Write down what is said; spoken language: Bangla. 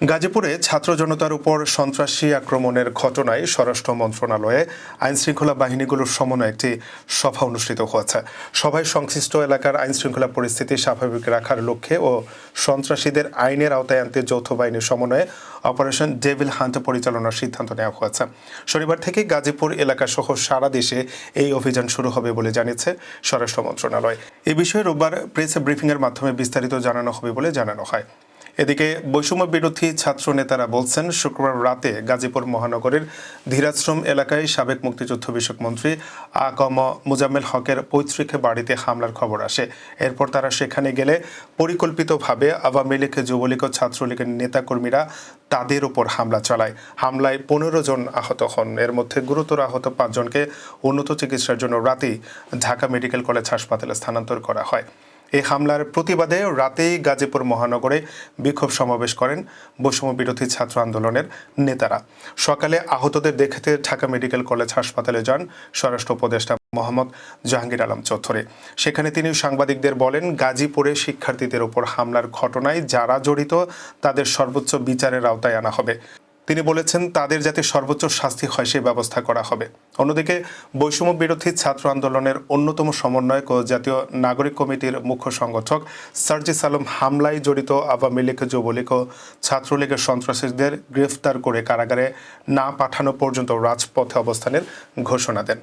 গাজীপুরে ছাত্র জনতার উপর সন্ত্রাসী আক্রমণের ঘটনায় স্বরাষ্ট্র মন্ত্রণালয়ে আইনশৃঙ্খলা বাহিনীগুলোর সমন্বয়ে একটি সভা অনুষ্ঠিত হয়েছে। সভায় সংশ্লিষ্ট এলাকার আইনশৃঙ্খলা পরিস্থিতি স্বাভাবিক রাখার লক্ষ্যে ও সন্ত্রাসীদের আইনের আওতায় আনতে যৌথ বাহিনীর সমন্বয়ে অপারেশন ডেভিল হান্ট পরিচালনার সিদ্ধান্ত নেওয়া হয়েছে। শনিবার থেকে গাজীপুর এলাকা সহ সারা দেশে এই অভিযান শুরু হবে বলে জানিয়েছে স্বরাষ্ট্র মন্ত্রণালয়। এ বিষয়ে রোববার প্রেস ব্রিফিংয়ের মাধ্যমে বিস্তারিত জানানো হবে বলে জানানো হয়। এদিকে বৈষম্য বিরোধী ছাত্র নেতারা বলছেন, শুক্রবার রাতে গাজীপুর মহানগরের ধীরাশ্রম এলাকায় সাবেক মুক্তিযুদ্ধ বিষয়ক মন্ত্রী আকম মুজাম্মেল হকের পৈতৃক বাড়িতে হামলার খবর আসে। এরপর তারা সেখানে গেলে পরিকল্পিতভাবে আওয়ামী লীগ, যুবলীগ ও ছাত্রলীগের নেতাকর্মীরা তাদের উপর হামলা চালায়। হামলায় পনেরো জন আহত হন। এর মধ্যে গুরুতর আহত পাঁচজনকে উন্নত চিকিৎসার জন্য রাতেই ঢাকা মেডিকেল কলেজ হাসপাতালে স্থানান্তর করা হয়। এই হামলার প্রতিবাদে রাতেই গাজীপুর মহানগরে বিক্ষোভ সমাবেশ করেন বৈষম্য বিরোধী ছাত্র আন্দোলনের নেতারা। সকালে আহতদের দেখতে ঢাকা মেডিকেল কলেজ হাসপাতালে যান স্বরাষ্ট্র উপদেষ্টা মোহাম্মদ জাহাঙ্গীর আলম চৌধুরী। সেখানে তিনি সাংবাদিকদের বলেন, গাজীপুরে শিক্ষার্থীদের উপর হামলার ঘটনায় যারা জড়িত, তাদের সর্বোচ্চ বিচারের আওতায় আনা হবে। তিনি বলেছেন, তাদের যাতে সর্বোচ্চ শাস্তি হয়, সেই ব্যবস্থা করা হবে। অন্যদিকে, বৈষম্য বিরোধী ছাত্র আন্দোলনের অন্যতম সমন্বয়ক ও জাতীয় নাগরিক কমিটির মুখ্য সংগঠক সার্জিস আলম হামলায় জড়িত আওয়ামী লীগ যুবলীগ ও ছাত্রলীগের সন্ত্রাসীদের গ্রেফতার করে কারাগারে না পাঠানো পর্যন্ত রাজপথে অবস্থানের ঘোষণা দেন।